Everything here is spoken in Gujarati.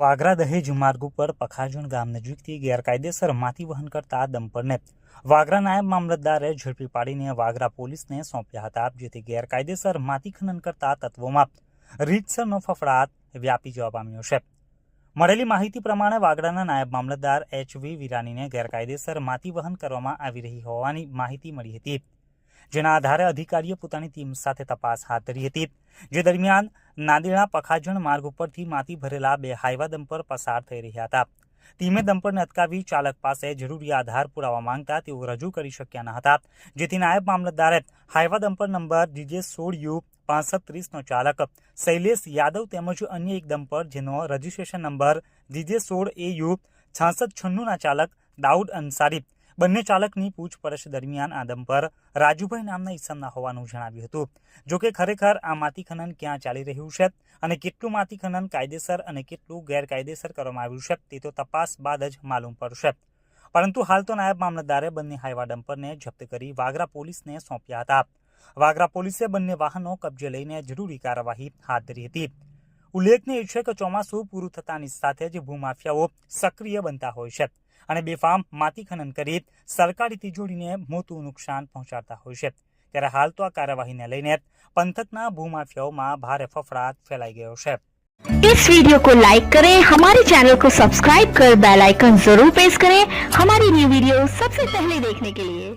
વાગરા દહેજ માર્ગ ઉપર પખાજણ ગામ નજીકથી ગેરકાયદેસર માટી વહન કરતા દંપરને વાગરા નાયબ મામલતદારે ઝડપી પાડીને વાગરા પોલીસને સોંપ્યા હતા, જેથી ગેરકાયદેસર માટી ખનન કરતા તત્વોમાં રીતસરનો ફફડાટ વ્યાપી જવા પામ્યો છે. મળેલી માહિતી પ્રમાણે વાગરાના નાયબ મામલતદાર એચ વી વિરાનીને ગેરકાયદેસર માટી વહન કરવામાં આવી રહી હોવાની માહિતી મળી હતી, જેના આધારે અધિકારીએ પોતાની ટીમ સાથે તપાસ હાથ ધરી હતી. જે દરમિયાન નાંદેડા પખાજણ માર્ગ ઉપરથી માથી ભરેલા બે હાઈવા ડમ્પર પસાર થઈ રહ્યા હતા. ટીમે ડમ્પરને અટકાવી ચાલક પાસે જરૂરી આધાર પુરાવા માંગતા તેઓ રજૂ કરી શક્યા ન હતા. જેથી નાયબ મામલતદારે હાઈવા ડમ્પર નંબર જીજે સોળ યુ પાંસઠ ત્રીસનો ચાલક શૈલેષ યાદવ તેમજ અન્ય એક ડમ્પર જેનો રજિસ્ટ્રેશન નંબર જીજે સોળ એ યુ છાસઠ છન્નુંના ચાલક દાઉદ અંસારી બંને ચાલકની પૂછપરછ દરમિયાન આ ડમ્પર રાજુભાઈ નામના ઈસમના હોવાનું જણાવ્યું હતું. જોકે ખરેખર આ માટી ખનન ક્યાં ચાલી રહ્યું છે અને કેટલું માટી ખનન કાયદેસર અને કેટલું ગેરકાયદેસર કરવામાં આવ્યું છે તે તો તપાસ બાદ જ માલુમ પડશે. પરંતુ હાલ તો નાયબ મામલતદારે બંને હાઈવા ડમ્પરને જપ્ત કરી વાગરા પોલીસને સોંપ્યા હતા. વાગરા પોલીસે બંને વાહનો કબજે લઈને જરૂરી કાર્યવાહી હાથ ધરી હતી. ઉલ્લેખનીય છે કે ચોમાસું પૂરું થતાની સાથે જ ભૂમાફિયાઓ સક્રિય બનતા હોય છે. અને બેફામ માટી ખનન કરી સરકારી તિજોરીને મોટું નુકસાન પહોંચાડતા હોય છે ત્યારે હાલ તો આ કાર્યવાહીને લઈને પંથકના ભૂમાફિયાઓમાં ભારે ફફડાટ ફેલાઈ ગયો છે इस वीडियो को लाइक करें हमारे चैनल को सब्सक्राइब कर बेल आइकन जरूर प्रेस करें हमारी न्यू वीडियो सबसे पहले देखने के लिए